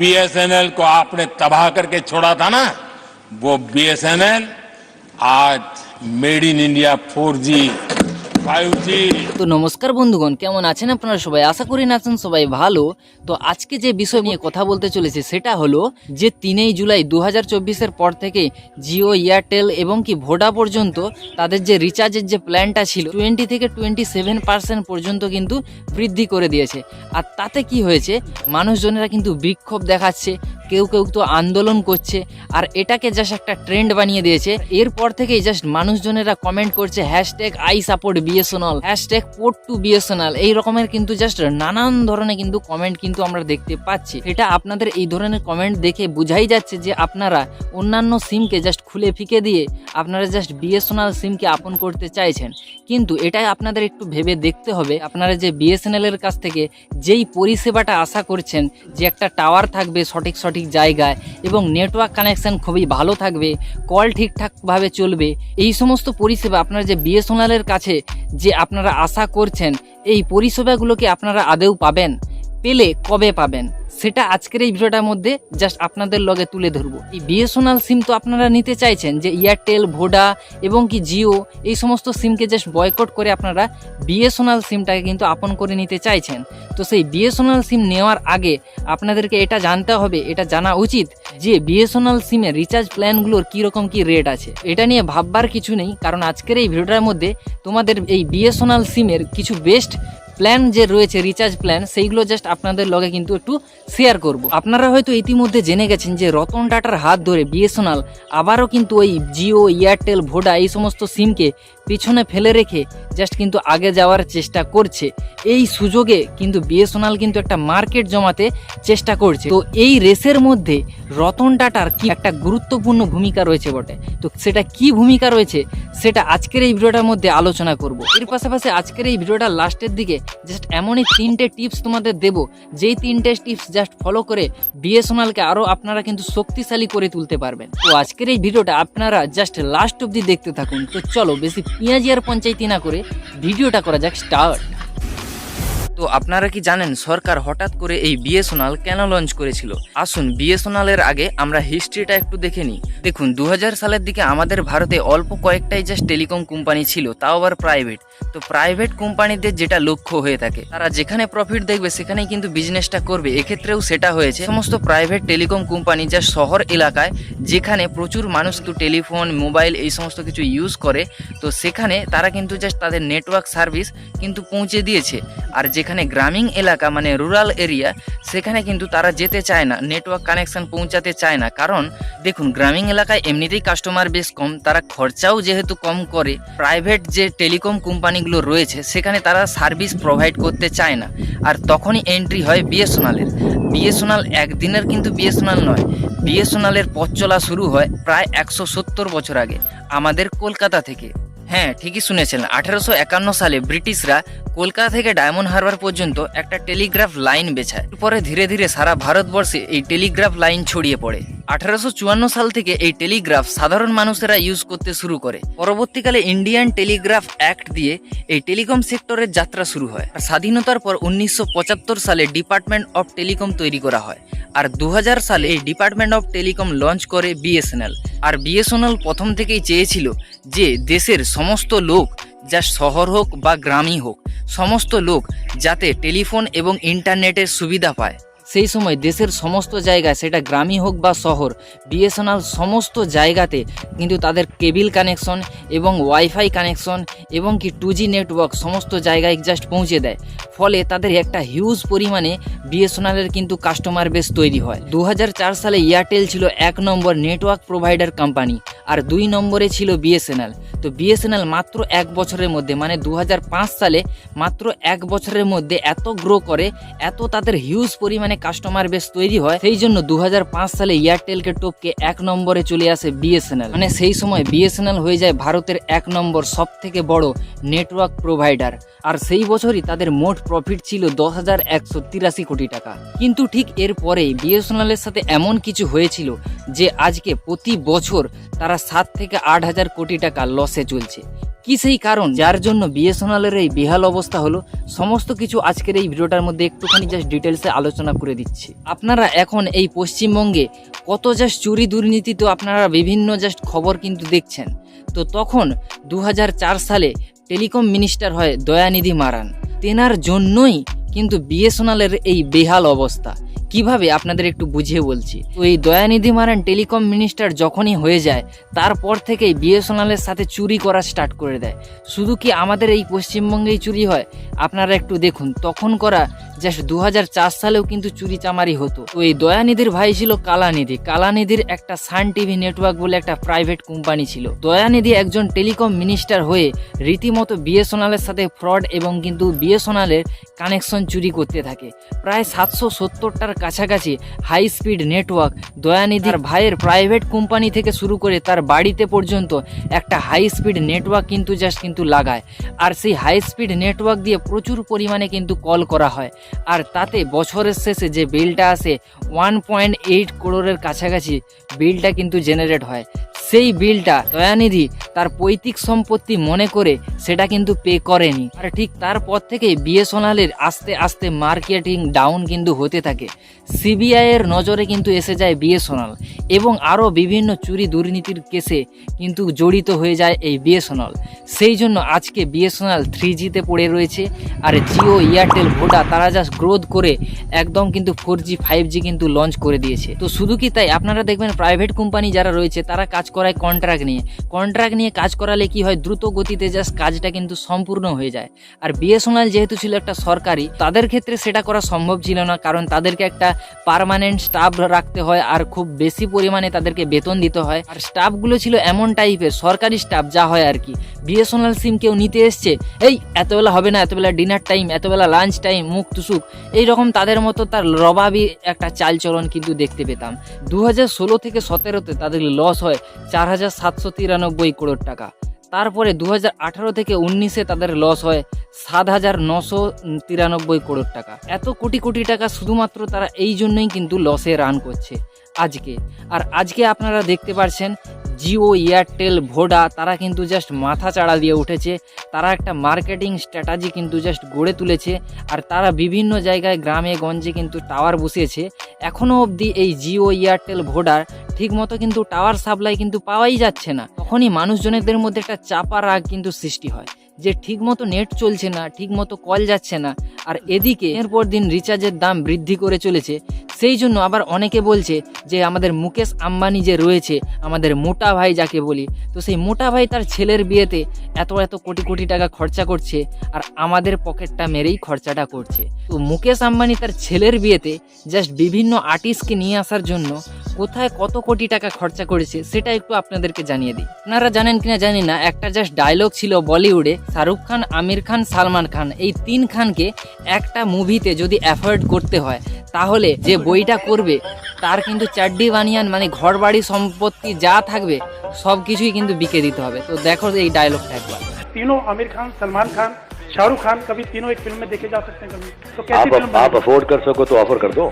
BSNL को आपने तबाह करके छोड़ा था ना? वो बीएसएनएल आज made in India 4G 5G তো নমস্কার বন্ধুগণ, কেমন আছেন আপনারা সবাই? আশা করি আছেন সবাই ভালো। তো আজকে যে বিষয় নিয়ে কথা বলতে চলেছে, সেটা হলো যে তিনই জুলাই দু হাজার পর থেকে জিও, এয়ারটেল এবং কি ভোডা পর্যন্ত তাদের যে রিচার্জের যে প্ল্যানটা ছিল টোয়েন্টি থেকে টোয়েন্টি সেভেন পার্সেন্ট পর্যন্ত কিন্তু বৃদ্ধি করে দিয়েছে। আর তাতে কি হয়েছে? মানুষজনেরা কিন্তু বিক্ষোভ দেখাচ্ছে কেউ কেউ তো আন্দোলন করছে, আর এটাকে জাস্ট একটা ট্রেন্ড বানিয়ে দিয়েছে। এরপর থেকেই জাস্ট মানুষজনেরা কমেন্ট করছে hashtag I support BSNL hashtag port to BSNL এই রকমের কিন্তু জাস্ট নানান ধরনের কিন্তু কমেন্ট কিন্তু আমরা দেখতে পাচ্ছি। এটা আপনাদের এই ধরনের কমেন্ট দেখে বোঝাই যাচ্ছে যে আপনারা অন্যান্য সিমকে জাস্ট খুলে ফিকে দিয়ে আপনারা জাস্ট বিএসএনএল সিমকে আপন করতে চাইছেন। কিন্তু এটাই আপনাদের একটু ভেবে দেখতে হবে। আপনারা যে বিএসএনএল এর কাছ থেকে যেই পরিষেবাটা আশা করছেন, যে একটা টাওয়ার থাকবে সঠিক সঠিক জায়গায় এবং নেটওয়ার্ক কানেকশান খুবই ভালো থাকবে কল ঠিকঠাকভাবে চলবে। এই সমস্ত পরিষেবা আপনারা যে বিএসএনএলের কাছে যে আপনারা আশা করছেন, এই পরিষেবাগুলোকে আপনারা আদেও পাবেন? পেলে কবে পাবেন? সেটা আজকের এই ভিডিওটার মধ্যে জাস্ট আপনাদের লগে তুলে ধরবো। এই বিএসএনএল সিম তো আপনারা নিতে চাইছেন যে এয়ারটেল ভোডা এবং কি জিও এই সমস্ত সিমকে জাস্ট বয়কট করে আপনারা বিএসএনএল সিমটাকে কিন্তু আপন করে নিতে চাইছেন। তো সেই বিএসএনএল সিম নেওয়ার আগে আপনাদেরকে এটা জানতে হবে, এটা জানা উচিত যে বিএসএনএল সিমের রিচার্জ প্ল্যানগুলোর কীরকম কি রেট আছে। এটা নিয়ে ভাববার কিছু নেই, কারণ আজকের এই ভিডিওটার মধ্যে তোমাদের এই বিএসএনএল সিমের কিছু বেস্ট প্ল্যান যে রয়েছে রিচার্জ প্ল্যান সেইগুলো জাস্ট আপনাদের লগে কিন্তু একটু শেয়ার করব। আপনারা হয়তো ইতিমধ্যে জেনে গেছেন যে রতন টাটার হাত ধরে বিএসএনএল আবারও কিন্তু ওই জিও এয়ারটেল ভোডা এই সমস্ত সিমকে পিছনে ফেলে রেখে জাস্ট কিন্তু আগে যাওয়ার চেষ্টা করছে। এই সুযোগে কিন্তু বিএসএনএল কিন্তু একটা মার্কেট জমাতে চেষ্টা করছে। তো এই রেসের মধ্যে রতন টাটার কি একটা গুরুত্বপূর্ণ ভূমিকা রয়েছে বটে? তো সেটা কি ভূমিকা রয়েছে সেটা আজকের এই ভিডিওটার মধ্যে আলোচনা করব। এর পাশাপাশি আজকের এই ভিডিওটার লাস্টের দিকে জাস্ট এমনই তিনটে টিপস তোমাদের দেব। যেই তিনটে টিপস জাস্ট ফলো করে বিএসএনএলকে আরও আপনারা কিন্তু শক্তিশালী করে তুলতে পারবেন। তো আজকের এই ভিডিওটা আপনারা জাস্ট লাস্ট অব্দি দেখতে থাকুন। তো চলো, বেশি পেঁয়াজি আর পঞ্চায়েতি না করে ভিডিওটা করা যাক স্টার্ট। তো আপনারা কি জানেন সরকার হঠাৎ করে এই বিএসএনএল কেন লঞ্চ করেছিল? আসুন বিএসএনএল এর আগে আমরা হিস্ট্রিটা একটু দেখে নিই। দেখুন দু হাজার সালের দিকে আমাদের ভারতে অল্প কয়েকটাই জাস্ট টেলিকম কোম্পানি ছিল, তাও আবার প্রাইভেট তো প্রাইভেট কোম্পানিদের যেটা লক্ষ্য হয়ে থাকে, তারা যেখানে প্রফিট দেখবে সেখানেই কিন্তু বিজনেসটা করবে। এক্ষেত্রেও সেটা হয়েছে। সমস্ত প্রাইভেট টেলিকম কোম্পানি যা শহর এলাকায়, যেখানে প্রচুর মানুষ তো টেলিফোন মোবাইল এই সমস্ত কিছু ইউজ করে, তো সেখানে তারা কিন্তু জাস্ট তাদের নেটওয়ার্ক সার্ভিস কিন্তু পৌঁছে দিয়েছে। আর যেখানে গ্রামীণ এলাকা মানে রুরাল এরিয়া সেখানে কিন্তু তারা যেতে চায় না নেটওয়ার্ক কানেকশন পৌঁছাতে চায় না। কারণ, দেখুন, গ্রামীণ এলাকায় এমনিতেই কাস্টমার বেশ কম, তারা খরচাও যেহেতু কম করে প্রাইভেট যে টেলিকম কোম্পানিগুলো রয়েছে, সেখানে তারা সার্ভিস প্রোভাইড করতে চায় না। আর তখনই এন্ট্রি হয় বিএসএনএলের বিএসএনএল একদিনের কিন্তু বিএসএনএল নয়। বিএসএনএলের পথ চলা শুরু হয় প্রায় একশো সত্তর বছর আগে, আমাদের কলকাতা থেকে। হ্যাঁ ঠিকই শুনেছেন, আঠারোশো একান্ন সালে ব্রিটিশরা কলকাতা থেকে ডায়মন্ড হারবার পর্যন্ত একটা টেলিগ্রাফ লাইন বেছায় পরে ধীরে ধীরে সারা ভারতবর্ষে এই টেলিগ্রাফ লাইন ছড়িয়ে পড়ে। আঠারোশো চুয়ান্ন সাল থেকে এই টেলিগ্রাফ সাধারণ মানুষেরা ইউজ করতে শুরু করে। পরবর্তীকালে ইন্ডিয়ান টেলিগ্রাফ অ্যাক্ট দিয়ে এই টেলিকম সেক্টরের যাত্রা শুরু হয়। আর স্বাধীনতার পর উনিশশো পঁচাত্তর সালে ডিপার্টমেন্ট অফ টেলিকম তৈরি করা হয়। আর দু হাজার সালে এই ডিপার্টমেন্ট অফ টেলিকম লঞ্চ করে বিএসএনএল আর বিএসএনএল প্রথম থেকেই চেয়েছিল যে দেশের সমস্ত লোক যা শহর হোক বা গ্রামই হোক, সমস্ত লোক যাতে টেলিফোন এবং ইন্টারনেটের সুবিধা পায়। সেই সময় দেশের সমস্ত জায়গায়, সেটা গ্রামই হোক বা শহর, বিএসএনএল সমস্ত জায়গাতে কিন্তু তাদের কেবিল কানেকশন এবং ওয়াইফাই কানেকশন এবং কি টু জি নেটওয়ার্ক সমস্ত জায়গায় জাস্ট পৌঁছে দেয়। ফলে তাদের একটা হিউজ পরিমাণে বিএসএনএলের কিন্তু কাস্টমার বেস তৈরি হয়। দু হাজার চার সালে এয়ারটেল ছিল এক নম্বর নেটওয়ার্ক প্রোভাইডার কোম্পানি আর দুই নম্বরে ছিল বিএসএনএল। তো বিএসএনএল মাত্র এক বছরের মধ্যে মানে দু হাজার পাঁচ সালে মাত্র এক বছরের মধ্যে এত গ্রো করে, এত তাদের হিউজ পরিমাণে কাস্টমার বেস তৈরি হয়, সেই জন্য দু হাজার পাঁচ সালে এয়ারটেলকে টপকে এক নম্বরে চলে আসে বিএসএনএল। মানে সেই সময় বিএসএনএল হয়ে যায় ভারতের এক নম্বর সব থেকে বড় নেটওয়ার্ক প্রোভাইডার আর সেই বছরই তাদের মোট প্রফিট ছিল দশ হাজার কোটি টাকা। কিন্তু ঠিক এর পরেই বিএসএনএল এর সাথে এমন কিছু হয়েছিল যে আজকে প্রতি বছর তারা সাত থেকে আট হাজার কোটি টাকা লসে চলছে। কি সেই কারণ? যার জন্য বিএসএনএলের এই বেহাল অবস্থা হলো, সমস্ত কিছু আজকের এই ভিডিওটার মধ্যে একটুখানি জাস্ট ডিটেলসে আলোচনা করে দিচ্ছি। আপনারা এখন এই পশ্চিমবঙ্গে কত জাস্ট চুরি দুর্নীতি তো আপনারা বিভিন্ন জাস্ট খবর কিন্তু দেখছেন। তো তখন দু হাজার চার সালে টেলিকম মিনিস্টার হয় দয়ানিধি মারান। তেনার জন্যই কিন্তু বিএসএনএলের এই বেহাল অবস্থা। কীভাবে আপনাদের একটু বুঝিয়ে বলছি? তো এই দয়ানিধি মারান টেলিকম মিনিস্টার যখনই হয়ে যায়, তারপর থেকেই বিএসএনএলের সাথে চুরি করা স্টার্ট করে দেয়। শুধু কি আমাদের এই পশ্চিমবঙ্গেই চুরি হয়? আপনারা একটু দেখুন, তখন করা জাস্ট দু হাজার চার সালেও কিন্তু চুরি চামারি হতো। তো এই দয়ানিধির ভাই ছিল কালানিধি। কালানিধির একটা সান টিভি নেটওয়ার্ক বলে একটা প্রাইভেট কোম্পানি ছিল। দয়ানিধি একজন টেলিকম মিনিস্টার হয়ে রীতিমতো বিএসএনএলের সাথে ফ্রড এবং কিন্তু বিএসএনএলের কানেকশন চুরি করতে থাকে। প্রায় সাতশো সত্তরটার কাছাকাছি হাই স্পিড নেটওয়ার্ক দয়ানিধির ভাইয়ের প্রাইভেট কোম্পানি থেকে শুরু করে তার বাড়িতে পর্যন্ত একটা হাই স্পিড নেটওয়ার্ক কিন্তু জাস্ট কিন্তু লাগায়। আর সেই হাই স্পিড নেটওয়ার্ক দিয়ে প্রচুর পরিমাণে কিন্তু কল করা হয়। আর তাতে বছরের শেষে যে বিলটা আসে ওয়ান পয়েন্ট এইট করোড়ের কাছাকাছি বিলটা কিন্তু জেনারেট হয়। সেই বিলটা দয়ানিধি তার পৈতৃক সম্পত্তি মনে করে সেটা কিন্তু পে করেনি। আর ঠিক তারপর থেকে বিএসএনএলের আস্তে আস্তে মার্কেটিং ডাউন কিন্তু হতে থাকে। সিবিআই এর নজরে কিন্তু এসে যায় বিএসএনএল এবং আরও বিভিন্ন চুরি দুর্নীতির কেসে কিন্তু জড়িত হয়ে যায় এই বিএসএনএল সেই জন্য আজকে বিএসএনএল থ্রি জিতে পড়ে রয়েছে। আর জিও এয়ারটেল ভোডা তারা জাস্ট গ্রোথ করে একদম কিন্তু ফোর জি ফাইভ জি কিন্তু লঞ্চ করে দিয়েছে। তো শুধু কি তাই? আপনারা দেখবেন প্রাইভেট কোম্পানি যারা রয়েছে, তারা কাজ করায় কন্ট্রাক্ট নিয়ে। কন্ট্রাক্ট নিয়ে কাজ করালে কি হয়? দ্রুত গতিতে জাস্ট কাজটা কিন্তু সম্পূর্ণ হয়ে যায়। আর বিএসএনএল যেহেতু ছিল একটা সরকারি, তাদের ক্ষেত্রে সেটা করা সম্ভব ছিল না, কারণ তাদেরকে একটা পার্মানেন্ট স্টাফ রাখতে হয়, আর খুব বেশি পরিমাণে তাদেরকে বেতন দিতে হয়। আর স্টাফগুলো ছিল এমন টাইপের সরকারি স্টাফ যা হয় আর কি। বিএসএনএল সিম কেউ নিতে এসছে, এই, এতবেলা হবে না, এতবেলা ডিনার টাইম এতবেলা লাঞ্চ টাইম মুখ তুসুক এইরকম তাদের মতো তার রবাবি একটা চালচলন কিন্তু দেখতে পেতাম। দু হাজার ষোলো থেকে সতেরোতে তাদের লস হয় চার হাজার সাতশো তিরানব্বই করোড় টাকা। তারপরে দু হাজার আঠারো থেকে উনিশে তাদের লস হয় সাত হাজার নশো তিরানব্বই করোড় টাকা। এত কোটি কোটি টাকা শুধুমাত্র তারা এই জন্যই কিন্তু লসে রান করছে। আজকে। আর আজকে আপনারা দেখতে পাচ্ছেন জিও, এয়ারটেল, ভোডা, তারা কিন্তু জাস্ট মাথা চাড়া দিয়ে উঠেছে। তারা একটা মার্কেটিং স্ট্র্যাটাজি কিন্তু জাস্ট গড়ে তুলেছে। আর তারা বিভিন্ন জায়গায়, গ্রামে, গঞ্জে কিন্তু টাওয়ার বসিয়েছে। এখনও অবধি এই জিও, এয়ারটেল, ভোডার ঠিকমতো কিন্তু টাওয়ার সাপ্লাই কিন্তু পাওয়াই যাচ্ছে না। তখনই মানুষজনেদের মধ্যে একটা চাপা রাগ কিন্তু সৃষ্টি হয় যে ঠিকমতো নেট চলছে না, ঠিকমতো কল যাচ্ছে না। আর এদিকে এর পর দিন রিচার্জের দাম বৃদ্ধি করে চলেছে। সেই জন্য আবার অনেকে বলছে যে আমাদের মুকেশ আম্বানি যে রয়েছে, আমাদের মোটা ভাই যাকে বলি, তো সেই মোটা ভাই তার ছেলের বিয়েতে এত এত কোটি কোটি টাকা খরচা করছে আর আমাদের পকেটটা মেরেই খরচাটা করছে। তো মুকেশ আম্বানি তার ছেলের বিয়েতে জাস্ট বিভিন্ন আর্টিস্টকে নিয়ে আসার জন্য কোথায় কত কোটি টাকা খরচা করেছে সেটা একটু আপনাদেরকে জানিয়ে দিই। আপনারা জানেন কিনা জানি না, একটা জাস্ট ডায়লগ ছিল বলিউডে শাহরুখ খান, আমির খান, সালমান খান, এই তিন খানকে একটা মুভিতে যদি অ্যাফোর্ড করতে হয় তাহলে যে বইটা করবে তার কিন্তু চাড্ডি বানিয়ান মানে ঘর বাড়ি সম্পত্তি যা থাকবে সব কিছুই কিন্তু বিকে দিতে হবে তো দেখো এই ডায়লগটা একবার तीनों आमिर खान सलमान खान शाहरुख खान कभी तीनों एक फिल्म में देखे जा सकते हैं कभी तो कैसी आप फिल्म आप बनेगी? अफोर्ड कर सको तो ऑफर कर दो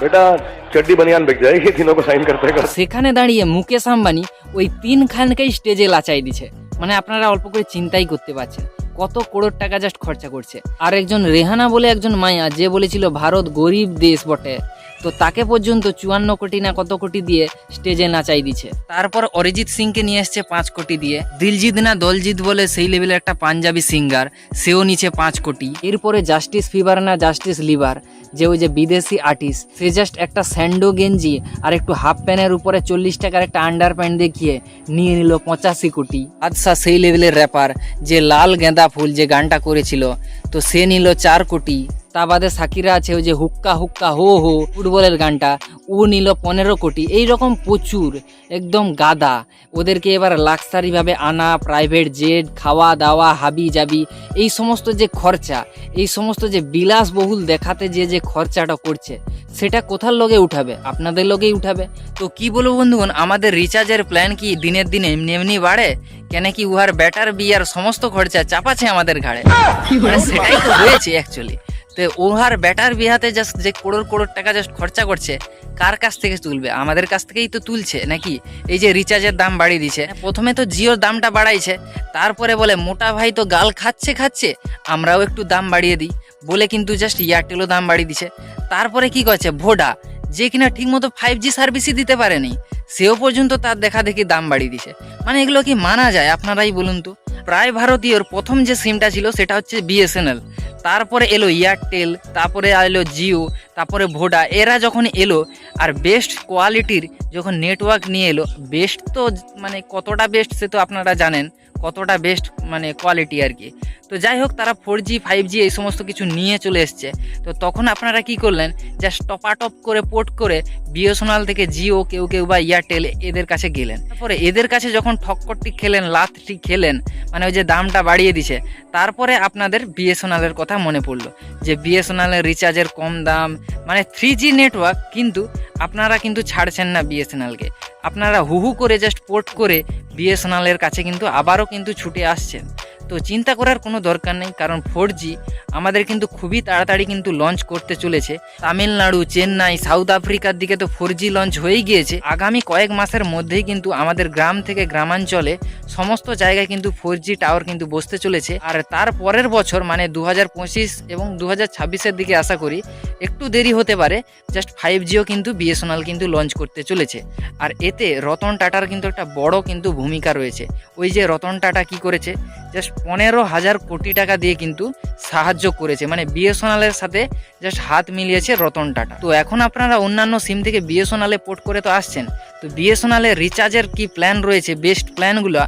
बेटा चड्डी बनियान बिक जाएगी तीनों को साइन करते करते সেখানে দাঁড়িয়ে মুকেশ আম্বানি ওই তিন খানকেই স্টেজে লাচাই দিছে মানে আপনারা অল্প করে চিন্তাই করতে পারছেন কত করোড় টাকা জাস্ট খরচা করছে। আর একজন রেহানা বলে একজন মায়া যে বলেছিল, ভারত গরিব দেশ বটে। তো তাকে পর্যন্ত চুয়ান্ন কোটি না কত কোটি দিয়ে স্টেজে নাচাই দিছে। তারপর অরিজিৎ সিংকে নিয়ে এসছে পাঁচ কোটি দিয়ে। দিলজিৎ না দলজিৎ বলে সেই লেভেলের একটা পাঞ্জাবি সিঙ্গার সেও নিচে পাঁচ কোটি। এরপরে জাস্টিস ফিভার না জাস্টিস লিভার যে ওই যে বিদেশি আর্টিস্ট সে জাস্ট একটা স্যান্ডো গেঞ্জি আর একটু হাফ প্যান্টের উপরে চল্লিশ টাকার একটা আন্ডার প্যান্ট দেখিয়ে নিয়ে নিল পঁচাশি কোটি। আচ্ছা সেই লেভেলের র্যাপার যে লাল গেঁদা ফুল যে গানটা করেছিল, তো সে নিল চার কোটি। তা বাদে সাকিরা আছে ওই যে হুক্কা হুক্কা হো হো ফুটবলের গানটা। ও নিল পনেরো কোটি। এই রকম প্রচুর একদম গাদা। ওদেরকে এবার লাক্সারিভাবে আনা প্রাইভেট জেট খাওয়া দাওয়া হাবি জাবি এই সমস্ত যে খরচা এই সমস্ত যে বিলাসবহুল দেখাতে যে যে খরচাটা করছে সেটা কোথার লগে উঠাবে? আপনাদের লগেই উঠাবে। তো কি বলব বন্ধুগণ আমাদের রিচার্জের প্ল্যান কি দিনের দিনে এমনি এমনি বাড়ে? কেন কি উহার ব্যাটার বিয়ার সমস্ত খরচা চাপাছে আমাদের ঘাড়ে। মানে সেটাই তো হয়েছে অ্যাকচুয়ালি তো ওহার ব্যাটার বিহাতে জাস্ট যে করোড় করোড় টাকা জাস্ট খরচা করছে, কার কাছ থেকে তুলবে? আমাদের কাছ থেকেই তো তুলছে, নাকি? এই যে রিচার্জের দাম বাড়িয়ে দিছে প্রথমে তো জিওর দামটা বাড়াইছে, তারপরে বলে, মোটা ভাই তো গাল খাচ্ছে খাচ্ছে, আমরাও একটু দাম বাড়িয়ে দিই। বলে কিন্তু জাস্ট এয়ারটেলও দাম বাড়িয়ে দিছে তারপরে কি করছে? ভোডা যে কিনা ঠিকমতো ফাইভ জি সার্ভিসই দিতে পারেনি, সেও পর্যন্ত তার দেখা দেখি দাম বাড়িয়ে দিছে মানে এগুলো কি মানা যায়? আপনারাই বলুন তো। প্রায় ভারতীয়র প্রথম যে সিমটা ছিল সেটা হচ্ছে বিএসএনএল তারপরে এলো এয়ারটেল তারপরে এলো জিও তারপরে ভোডা এরা যখন এলো আর বেস্ট কোয়ালিটির যখন নেটওয়ার্ক নিয়ে এলো বেস্ট তো মানে কতটা বেস্ট সে তো আপনারা জানেন। কতটা বেস্ট মানে কোয়ালিটি আর কি। তো যাই হোক, তারা ফোর জি ফাইভ জি এই সমস্ত কিছু নিয়ে চলে এসছে। তো তখন আপনারা কি করলেন? জাস্ট টপাটপ করে পোর্ট করে বিএসএনএল থেকে জিও কেউ কেউ বা এয়ারটেল এদের কাছে গেলেন। তারপরে এদের কাছে যখন ঠক্করটি খেলেন লাথটি খেলেন মানে ওই যে দামটা বাড়িয়ে দিছে, তারপরে আপনাদের বিএসএনএলের কথা মনে পড়ল। যে বিএসএনএলের রিচার্জের কম দাম মানে থ্রি জি নেটওয়ার্ক কিন্তু আপনারা কিন্তু ছাড়ছেন না বিএসএনএলকে আপনারা হুহু করে জাস্ট পোর্ট করে বিএসএনএলের কাছে কিন্তু আবারও কিন্তু ছুটে আসছেন। তো চিন্তা করার কোনো দরকার নেই, কারণ ফোর জি আমাদের কিন্তু খুবই তাড়াতাড়ি কিন্তু লঞ্চ করতে চলেছে। তামিলনাড়ু, চেন্নাই সাউথ আফ্রিকার দিকে তো ফোর জি লঞ্চ হয়েই গিয়েছে। আগামী কয়েক মাসের মধ্যেই কিন্তু আমাদের গ্রাম থেকে গ্রামাঞ্চলে সমস্ত জায়গায় কিন্তু ফোর জি টাওয়ার কিন্তু বসতে চলেছে। আর তার পরের বছর মানে দু এবং দু হাজার দিকে আশা করি একটু দেরি হতে পারে জাস্ট ফাইভ জিও কিন্তু বিএসএনএল কিন্তু লঞ্চ করতে চলেছে। আর এতে রতন টাটার কিন্তু একটা বড় কিন্তু ভূমিকা রয়েছে। ওই যে রতন টাটা কি করেছে জাস্ট পনেরো হাজার কোটি টাকা দিয়ে কিন্তু সাহায্য করেছে। মানে বিএসএনএলের সাথে জাস্ট হাত মিলিয়েছে রতন টাটা। তো এখন আপনারা অন্যান্য সিম থেকে বিএসএনএলে পোর্ট করে তো আসছেন। তো বিএসএনএলের রিচার্জের কি প্ল্যান রয়েছে বেস্ট প্ল্যানগুলো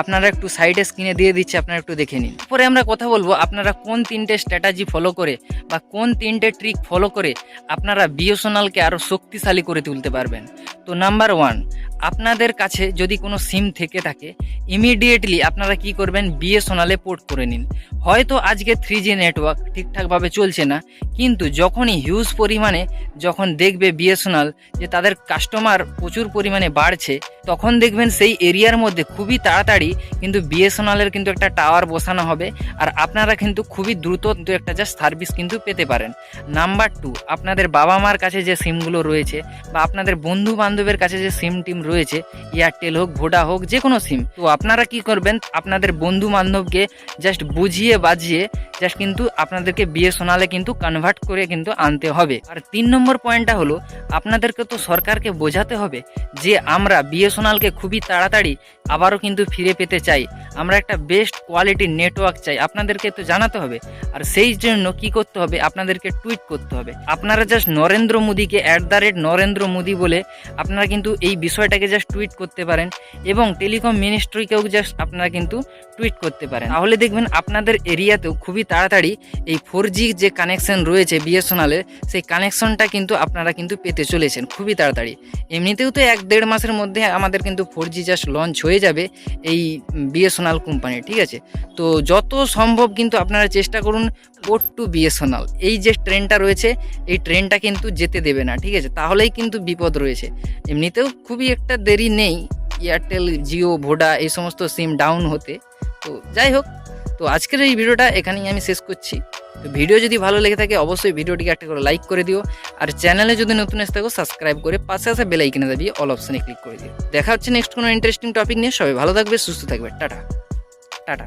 আপনারা একটু সাইডে স্ক্রিনে দিয়ে দিচ্ছে, আপনারা একটু দেখে নিন। পরে আমরা কথা বলব, আপনারা কোন তিনটে স্ট্র্যাটাজি ফলো করে বা কোন তিনটে ট্রিক ফলো করে আপনারা বিএসএনএলকে আরও শক্তিশালী করে তুলতে পারবেন। তো নাম্বার ওয়ান আপনাদের কাছে যদি কোনো সিম থেকে থাকে ইমিডিয়েটলি আপনারা কি করবেন? বিএসএনএলে পোর্ট করে নিন। হয়তো আজকে থ্রি জি নেটওয়ার্ক ঠিকঠাকভাবে চলছে না, কিন্তু যখনই হিউজ পরিমাণে যখন দেখবে বিএসএনএল যে তাদের কাস্টমার প্রচুর পরিমাণে বাড়ছে, তখন দেখবেন সেই এরিয়ার মধ্যে খুবই তাড়াতাড়ি কিন্তু বিএসএনএলের কিন্তু একটা টাওয়ার বসানো হবে আর আপনারা কিন্তু খুবই দ্রুত কিন্তু একটা জাস্ট সার্ভিস কিন্তু পেতে পারেন। নাম্বার টু আপনাদের বাবা মার কাছে যে সিমগুলো রয়েছে বা আপনাদের বন্ধু বান্ধবের কাছে যে সিম টিম রয়েছে এয়ারটেল হোক ভোডা হোক যে কোনো সিম তো আপনারা কি করবেন? আপনাদের বন্ধু বান্ধবকে জাস্ট বুঝিয়ে বাজিয়ে জাস্ট কিন্তু আপনাদেরকে বিএসএনএলে কিন্তু কনভার্ট করে কিন্তু আনতে হবে। আর তিন নম্বর পয়েন্টটা হলো, আপনাদেরকে তো সরকারকে বোঝাতে হবে যে আমরা বিএসএনএলকে খুবই তাড়াতাড়ি আবারও কিন্তু ফিরে পেতে চাই। আমরা একটা বেস্ট কোয়ালিটির নেটওয়ার্ক চাই, আপনাদেরকে তো জানাতে হবে। আর সেই জন্য কি করতে হবে? আপনাদেরকে টুইট করতে হবে। আপনারা জাস্ট নরেন্দ্র মোদীকে at the rate Narendra Modi বলে আপনারা কিন্তু এই বিষয়টাকে জাস্ট টুইট করতে পারেন এবং টেলিকম মিনিস্ট্রিকেও জাস্ট আপনারা কিন্তু টুইট করতে পারেন। তাহলে দেখবেন আপনাদের এরিয়াতেও খুবই তাড়াতাড়ি এই ফোর যে কানেকশন রয়েছে বিএসএনএলের সেই কানেকশনটা কিন্তু আপনারা কিন্তু পেতে চলেছেন, খুবই তাড়াতাড়ি। এমনিতেও তো এক দেড় মাসের মধ্যে আমাদের কিন্তু ফোর জি জাস্ট লঞ্চ হয়ে যাবে এই বিএসএনএল কোম্পানি ঠিক আছে? তো যত সম্ভব কিন্তু আপনারা চেষ্টা করুন পোর্ট টু বিএসএনএল এই যে ট্রেনটা রয়েছে, এই ট্রেনটা কিন্তু যেতে দেবে না, ঠিক আছে? তাহলেই কিন্তু বিপদ রয়েছে। এমনিতেও খুবই একটা দেরি নেই এয়ারটেল জিও ভোডা এই সমস্ত সিম ডাউন হতে। তো যাই হোক, তো আজকের এই ভিডিওটা এখানেই আমি শেষ করছি। তো ভিডিও যদি ভালো লেগে থাকে, অবশ্যই ভিডিওটিকে একটা করে লাইক করে দিও। আর চ্যানেলে যদি নতুন এসে থাকো সাবস্ক্রাইব করে পাশে আসা বেল আইকনে দাবিয়ে অল অপশানে ক্লিক করে দিও। দেখা হচ্ছে নেক্সট কোনো ইন্টারেস্টিং টপিক নিয়ে। সবাই ভালো থাকবে, সুস্থ থাকবে। টাটা। টাটা।